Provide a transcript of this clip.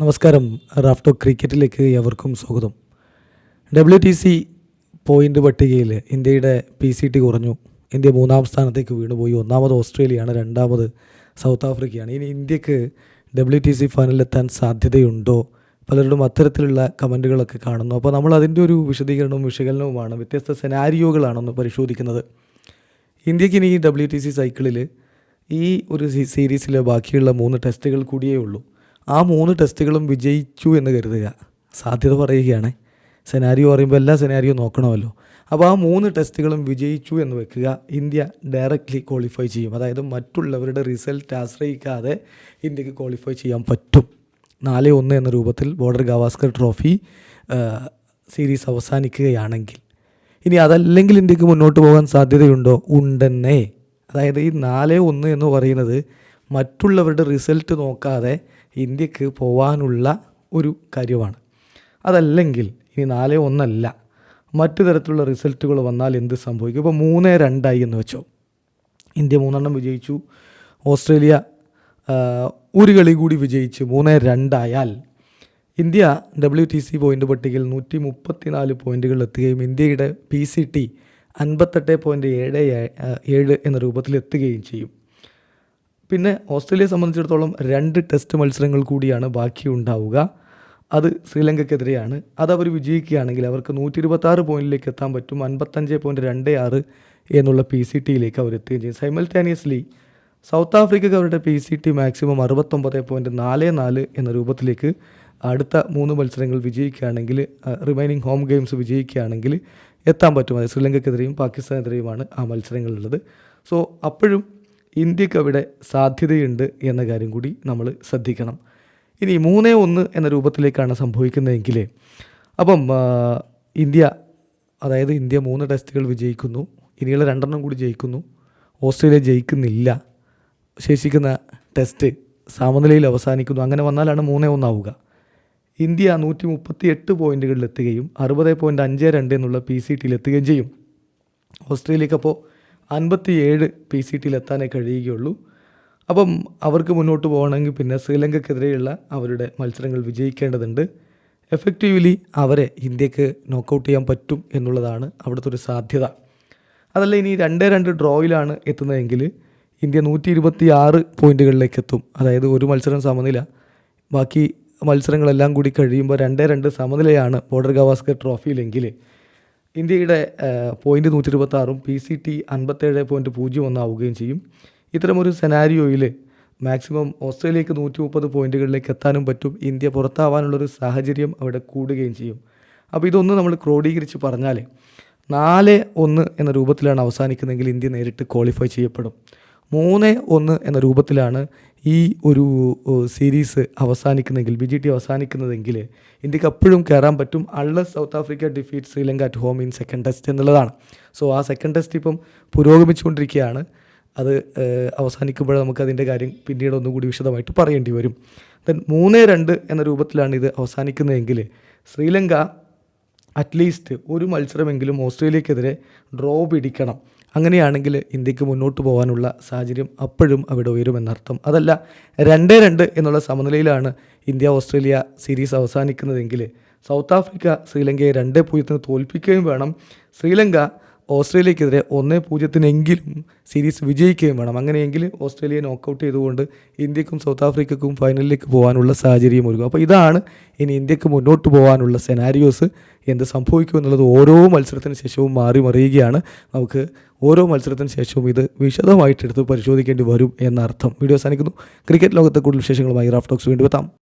നമസ്കാരം. റാഫ്റ്റോ ക്രിക്കറ്റിലേക്ക് എവർക്കും സ്വാഗതം. W T C point പട്ടികയിൽ ഇന്ത്യയുടെ പി സി ടി കുറഞ്ഞു. ഇന്ത്യ മൂന്നാം സ്ഥാനത്തേക്ക് വീണുപോയി. ഒന്നാമത് ഓസ്ട്രേലിയയാണ് രണ്ടാമത് സൗത്ത് ആഫ്രിക്കയാണ്. ഇനി ഇന്ത്യയ്ക്ക് ഡബ്ല്യു ടി സി ഫൈനലിലെത്താൻ സാധ്യതയുണ്ടോ? പലരുടെയും അത്തരത്തിലുള്ള കമന്റുകളൊക്കെ കാണുന്നു. അപ്പോൾ നമ്മൾ അതിന്റെ ഒരു വിശദീകരണവും വിശകലനവുമാണ് വ്യത്യസ്ത സെനാരിയോകളാണെന്ന് പരിശോധിക്കുന്നത്. ഇന്ത്യയ്ക്ക് ഇനി ഈ ഡബ്ല്യു ടി സി സൈക്കിളിൽ ഈ ഒരു സീരീസിലെ ബാക്കിയുള്ള മൂന്ന് ടെസ്റ്റുകൾ കൂടിയേ ഉള്ളൂ. ആ മൂന്ന് ടെസ്റ്റുകളും വിജയിച്ചു എന്ന് കരുതുക. സാധ്യത പറയുകയാണ്. സെനാരിയോ പറയുമ്പോൾ എല്ലാ സെനാരിയോ നോക്കണമല്ലോ. അപ്പോൾ ആ മൂന്ന് ടെസ്റ്റുകളും വിജയിച്ചു എന്ന് വെക്കുക. ഇന്ത്യ ഡയറക്റ്റ്ലി ക്വാളിഫൈ ചെയ്യും. അതായത് മറ്റുള്ളവരുടെ റിസൾട്ട് ആശ്രയിക്കാതെ ഇന്ത്യയ്ക്ക് ക്വാളിഫൈ ചെയ്യാൻ പറ്റും. നാല് ഒന്ന് എന്ന രൂപത്തിൽ ബോർഡർ ഗവാസ്കർ ട്രോഫി സീരീസ് അവസാനിക്കുകയാണെങ്കിൽ. ഇനി അതല്ലെങ്കിൽ ഇന്ത്യയ്ക്ക് മുന്നോട്ട് പോകാൻ സാധ്യതയുണ്ടോ? ഉണ്ടെന്നേ. അതായത് ഈ നാല് ഒന്ന് എന്ന് പറയുന്നത് മറ്റുള്ളവരുടെ റിസൾട്ട് നോക്കാതെ ഇന്ത്യയ്ക്ക് പോകാനുള്ള ഒരു കാര്യമാണ്. അതല്ലെങ്കിൽ ഇനി നാല് ഒന്നല്ല. മറ്റു തരത്തിലുള്ള റിസൾട്ടുകൾ വന്നാൽ എന്ത് സംഭവിക്കും? ഇപ്പോൾ മൂന്ന് രണ്ടായി എന്ന് വെച്ചോ. ഇന്ത്യ മൂന്നെണ്ണം വിജയിച്ചു. ഓസ്ട്രേലിയ ഒരു കളി കൂടി വിജയിച്ച് മൂന്ന് രണ്ടായാൽ India W T C point പട്ടികയിൽ നൂറ്റി മുപ്പത്തിനാല് പോയിന്റുകളിൽ എത്തുകയും ഇന്ത്യയുടെ പി സി ടി അൻപത്തെട്ട് പോയിന്റ് ഏഴ് ഏഴ് എന്ന രൂപത്തിൽ എത്തുകയും ചെയ്യും. പിന്നെ ഓസ്ട്രേലിയയെ സംബന്ധിച്ചിടത്തോളം രണ്ട് ടെസ്റ്റ് മത്സരങ്ങൾ കൂടിയാണ് ബാക്കി ഉണ്ടാവുക. അത് ശ്രീലങ്കയ്ക്കെതിരെയാണ് അത് അവർ വിജയിക്കുകയാണെങ്കിൽ അവർക്ക് നൂറ്റി ഇരുപത്താറ് പോയിന്റിലേക്ക് എത്താൻ പറ്റും. അൻപത്തഞ്ച് പോയിന്റ് രണ്ട് ആറ് എന്നുള്ള പി സി ടിയിലേക്ക് അവർ എത്തുകയും ചെയ്യും. സൈമൾട്ടാനിയസ്ലി സൗത്ത് ആഫ്രിക്കയ്ക്ക് അവരുടെ പി സി ടി മാക്സിമം അറുപത്തൊമ്പത് പോയിന്റ് നാല് നാല് എന്ന രൂപത്തിലേക്ക് അടുത്ത മൂന്ന് മത്സരങ്ങൾ വിജയിക്കുകയാണെങ്കിൽ റിമൈനിങ് ഹോം ഗെയിംസ് വിജയിക്കുകയാണെങ്കിൽ എത്താൻ പറ്റും. അത് ശ്രീലങ്കയ്ക്കെതിരെയും പാകിസ്ഥാനെതിരെയുമാണ് ആ മത്സരങ്ങളുള്ളത്. സോ അപ്പോഴും ഇന്ത്യയ്ക്ക് അവിടെ സാധ്യതയുണ്ട് എന്ന കാര്യം കൂടി നമ്മൾ ശ്രദ്ധിക്കണം. ഇനി മൂന്നേ ഒന്ന് എന്ന രൂപത്തിലേക്കാണ് സംഭവിക്കുന്നതെങ്കിൽ അപ്പം ഇന്ത്യ അതായത് ഇന്ത്യ മൂന്ന് ടെസ്റ്റുകൾ വിജയിക്കുന്നു. ഇനിയുള്ള രണ്ടെണ്ണം കൂടി ജയിക്കുന്നു. ഓസ്ട്രേലിയ ജയിക്കുന്നില്ല. ശേഷിക്കുന്ന ടെസ്റ്റ് സമനിലയിൽ അവസാനിക്കുന്നു. അങ്ങനെ വന്നാലാണ് മൂന്നേ ഒന്നാവുക. ഇന്ത്യ നൂറ്റി മുപ്പത്തി എട്ട് പോയിന്റുകളിൽ എത്തുകയും അറുപത് പോയിന്റ് അഞ്ച് രണ്ട് എന്നുള്ള പി സി ടിയിൽ എത്തുകയും ചെയ്യും. ഓസ്ട്രേലിയക്ക് അപ്പോൾ അൻപത്തി ഏഴ് പി സി ടിയിൽ എത്താനേ കഴിയുകയുള്ളൂ. അപ്പം അവർക്ക് മുന്നോട്ട് പോകണമെങ്കിൽ പിന്നെ ശ്രീലങ്കക്കെതിരെയുള്ള അവരുടെ മത്സരങ്ങൾ വിജയിക്കേണ്ടതുണ്ട്. എഫക്റ്റീവ്ലി അവരെ ഇന്ത്യയ്ക്ക് നോക്കൗട്ട് ചെയ്യാൻ പറ്റും എന്നുള്ളതാണ് അവിടുത്തെ ഒരു സാധ്യത. അതല്ല ഇനി രണ്ടേ രണ്ട് ഡ്രോയിലാണ് എത്തുന്നതെങ്കിൽ ഇന്ത്യ നൂറ്റി ഇരുപത്തി ആറ് പോയിന്റുകളിലേക്ക് എത്തും അതായത് ഒരു മത്സരം സമനില. ബാക്കി മത്സരങ്ങളെല്ലാം കൂടി കഴിയുമ്പോൾ രണ്ടേ രണ്ട് സമനിലയാണ് ബോർഡർ ഗവാസ്കർ ട്രോഫിയിലെങ്കിൽ ഇന്ത്യയുടെ പോയിന്റ് നൂറ്റി ഇരുപത്താറും പി സി ടി അൻപത്തേഴ് പോയിന്റ് പൂജ്യം ഒന്നാവുകയും ചെയ്യും. ഇത്തരമൊരു സെനാരിയോയിൽ മാക്സിമം ഓസ്ട്രേലിയക്ക് നൂറ്റി മുപ്പത് പോയിന്റുകളിലേക്ക് എത്താനും പറ്റും. ഇന്ത്യ പുറത്താവാനുള്ളൊരു സാഹചര്യം അവിടെ കൂടുകയും ചെയ്യും. അപ്പോൾ ഇതൊന്ന് നമ്മൾ ക്രോഡീകരിച്ച് പറഞ്ഞാൽ നാല് ഒന്ന് എന്ന രൂപത്തിലാണ് അവസാനിക്കുന്നതെങ്കിൽ ഇന്ത്യ നേരിട്ട് ക്വാളിഫൈ ചെയ്യപ്പെടും. മൂന്ന് ഒന്ന് എന്ന രൂപത്തിലാണ് ഈ ഒരു സീരീസ് അവസാനിക്കുന്നെങ്കിൽ ബി ജി ടി അവസാനിക്കുന്നതെങ്കിൽ ഇന്ത്യയ്ക്ക് അപ്പോഴും കയറാൻ പറ്റും. അള്ള South Africa defeat Sri Lanka at home in second test എന്നുള്ളതാണ്. സോ ആ സെക്കൻഡ് ടെസ്റ്റ് ഇപ്പം പുരോഗമിച്ചുകൊണ്ടിരിക്കുകയാണ്. അത് അവസാനിക്കുമ്പോൾ നമുക്ക് അതിന്റെ കാര്യം പിന്നീട് ഒന്നുകൂടി വിശദമായിട്ട് പറയേണ്ടി വരും. ദെൻ മൂന്ന് രണ്ട് എന്ന രൂപത്തിലാണ് ഇത് അവസാനിക്കുന്നതെങ്കിൽ ശ്രീലങ്ക അറ്റ്ലീസ്റ്റ് ഒരു മത്സരമെങ്കിലും ഓസ്ട്രേലിയക്കെതിരെ ഡ്രോ പിടിക്കണം. അങ്ങനെയാണെങ്കിൽ ഇന്ത്യയ്ക്ക് മുന്നോട്ട് പോകാനുള്ള സാഹചര്യം അപ്പോഴും അവിടെ ഉയരുമെന്നർത്ഥം. അതല്ല രണ്ട് രണ്ട് എന്നുള്ള സമനിലയിലാണ് ഇന്ത്യ ഓസ്ട്രേലിയ സീരീസ് അവസാനിക്കുന്നതെങ്കിൽ സൗത്ത് ആഫ്രിക്ക ശ്രീലങ്കയെ രണ്ട് പൂജ്യത്തിന് തോൽപ്പിക്കുകയും വേണം. ശ്രീലങ്ക ഓസ്ട്രേലിയക്കെതിരെ ഒന്ന് പൂജ്യത്തിനെങ്കിലും സീരീസ് വിജയിക്കുകയും വേണം. അങ്ങനെയെങ്കിൽ ഓസ്ട്രേലിയ നോക്കൗട്ട് ചെയ്തുകൊണ്ട് ഇന്ത്യക്കും സൗത്ത് ആഫ്രിക്കക്കും ഫൈനലിലേക്ക് പോകാനുള്ള സാഹചര്യം ഒരുക്കും. അപ്പോൾ ഇതാണ് ഇനി ഇന്ത്യയ്ക്ക് മുന്നോട്ട് പോകാനുള്ള സെനാരിയോസ് എന്ത് സംഭവിക്കും എന്നുള്ളത് ഓരോ മത്സരത്തിന് ശേഷവും മാറി മറിയുകയാണ്. നമുക്ക് ഓരോ മത്സരത്തിന് ശേഷവും ഇത് വിശദമായിട്ട് എടുത്ത് പരിശോധിക്കേണ്ടി വരും എന്നർത്ഥം. വീഡിയോ അവസാനിക്കുന്നു. ക്രിക്കറ്റ് ലോകത്തെ കൂടുതൽ വിശേഷങ്ങളുമായി റാഫ്റ്റോക്സ് വീണ്ടും എത്താം.